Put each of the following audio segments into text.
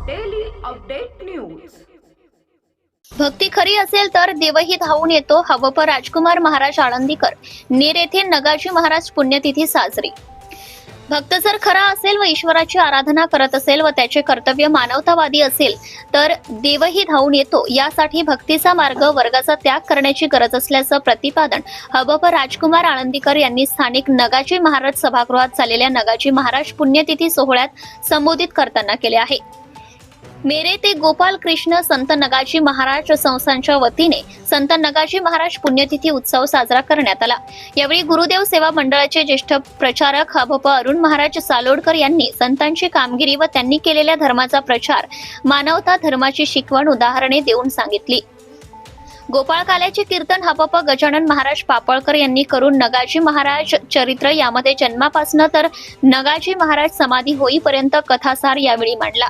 Update news भक्ती खरी असेल तर देवही धावून येतो. हवप राजकुमार महाराज आळंदीकर. नेर येथे नगाजी महाराज पुण्यतिथी साजरी. भक्त जर खरा असेल व ईश्वराची आराधना करत असेल व त्याचे कर्तव्य मानवतावादी असेल तर देवही धावून येतो. यासाठी भक्तीचा मार्ग वर्गाचा त्याग करण्याची गरज असल्याचं प्रतिपादन हबप राजकुमार आळंदीकर यांनी स्थानिक नगाजी महाराज सभागृहात झालेल्या नगाजी महाराज पुण्यतिथी सोहळ्यात संबोधित करताना केले आहे. मेरे ते गोपाल कृष्ण संत नगाजी महाराज संस्थांच्या वतीने संत नगाजी महाराज पुण्यतिथी उत्सव साजरा करण्यात आला. यावेळी गुरुदेव सेवा मंडळाचे ज्येष्ठ प्रचारक हभप अरुण महाराज सालोडकर यांनी संतांची कामगिरी व त्यांनी केलेल्या धर्माचा प्रचार मानवता धर्माची शिकवण उदाहरणे देऊन सांगितली. गोपाळ काल्याचे कीर्तन हपप गजानन महाराज पापळकर यांनी करून नगाजी महाराज चरित्र यामध्ये जन्मापासनं तर नगाजी महाराज समाधी होईपर्यंत कथासार यावेळी मांडला.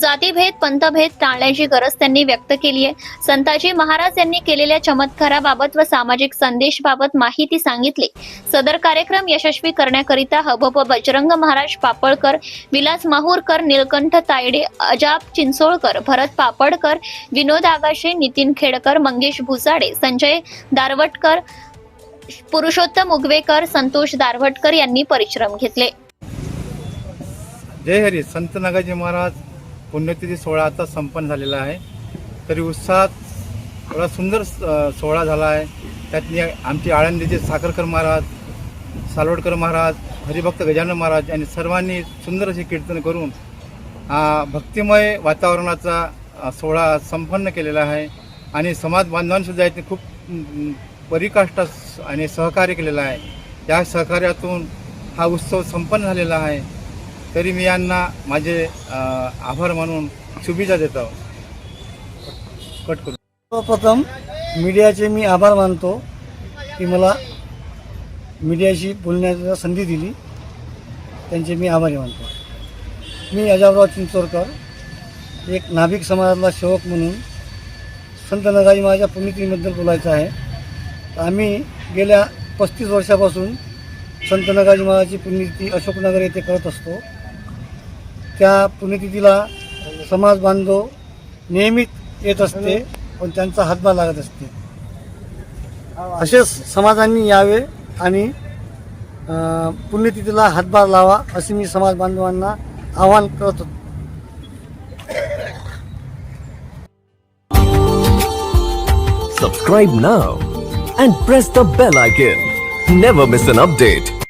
जातीभेद पंथभेद टाळण्याची गरज त्यांनी व्यक्त केली आहे. संताजी महाराज यांनी केलेल्या चमत्काराबाबत व सामाजिक संदेशबाबत माहिती सांगितली. सदर कार्यक्रम यशस्वी करण्याकरिता हबप बजरंग महाराज पापळकर विलास माहूरकर नीलकंठ तायडे अजाब चिंचोळकर भरत पापडकर विनोद आगाशे नितीन खेडकर मंगेश भुसाडे संजय दारवटकर पुरुषोत्तम उगवेकर संतोष दारवटकर यांनी परिश्रम घेतले. जय हरी संत नागाजी महाराज. पुण्यतिथी सोहळा आता संपन्न झालेला आहे. तरी उत्साहात एवढा सुंदर सोहळा झाला आहे. त्यातनी आमचे आळंदीचे साखरकर महाराज सालवडकर महाराज हरिभक्त गजानन महाराज यांनी सर्वांनी सुंदर असे कीर्तन करून हा भक्तिमय वातावरणाचा सोहळा संपन्न केलेला आहे. आणि समाज बांधवांसुद्धा यातनी खूप परिकाष्ठा आणि सहकार्य केलेलं आहे. या सहकार्यातून हा उत्सव संपन्न झालेला आहे. तरी मी यांना माझे आभार मानून शुभेच्छा देतो. कट करू. सर्वप्रथम मीडियाचे मी आभार मानतो की मला मीडियाशी बोलण्याची संधी दिली. त्यांचे मी आभारी मानतो. मी अजाबराव चिंचोरकर एक नाभिक समाजातला सेवक म्हणून संत नगाजी माझ्या पुण्यतिथीबद्दल बोलायचं आहे. आम्ही गेल्या पस्तीस वर्षापासून संत नगाजी महाराजाची पुण्यतिथी अशोकनगर येथे करत असतो. त्या पुण्यतिथीला समाज बांधव नियमित येत असते पण त्यांचा हातभार लागत असते असेच समाजांनी यावे आणि पुण्यतिथीला हातभार लावा असे मी समाज बांधवांना आवाहन करत होतो Subscribe now and press the bell icon. Never miss an update.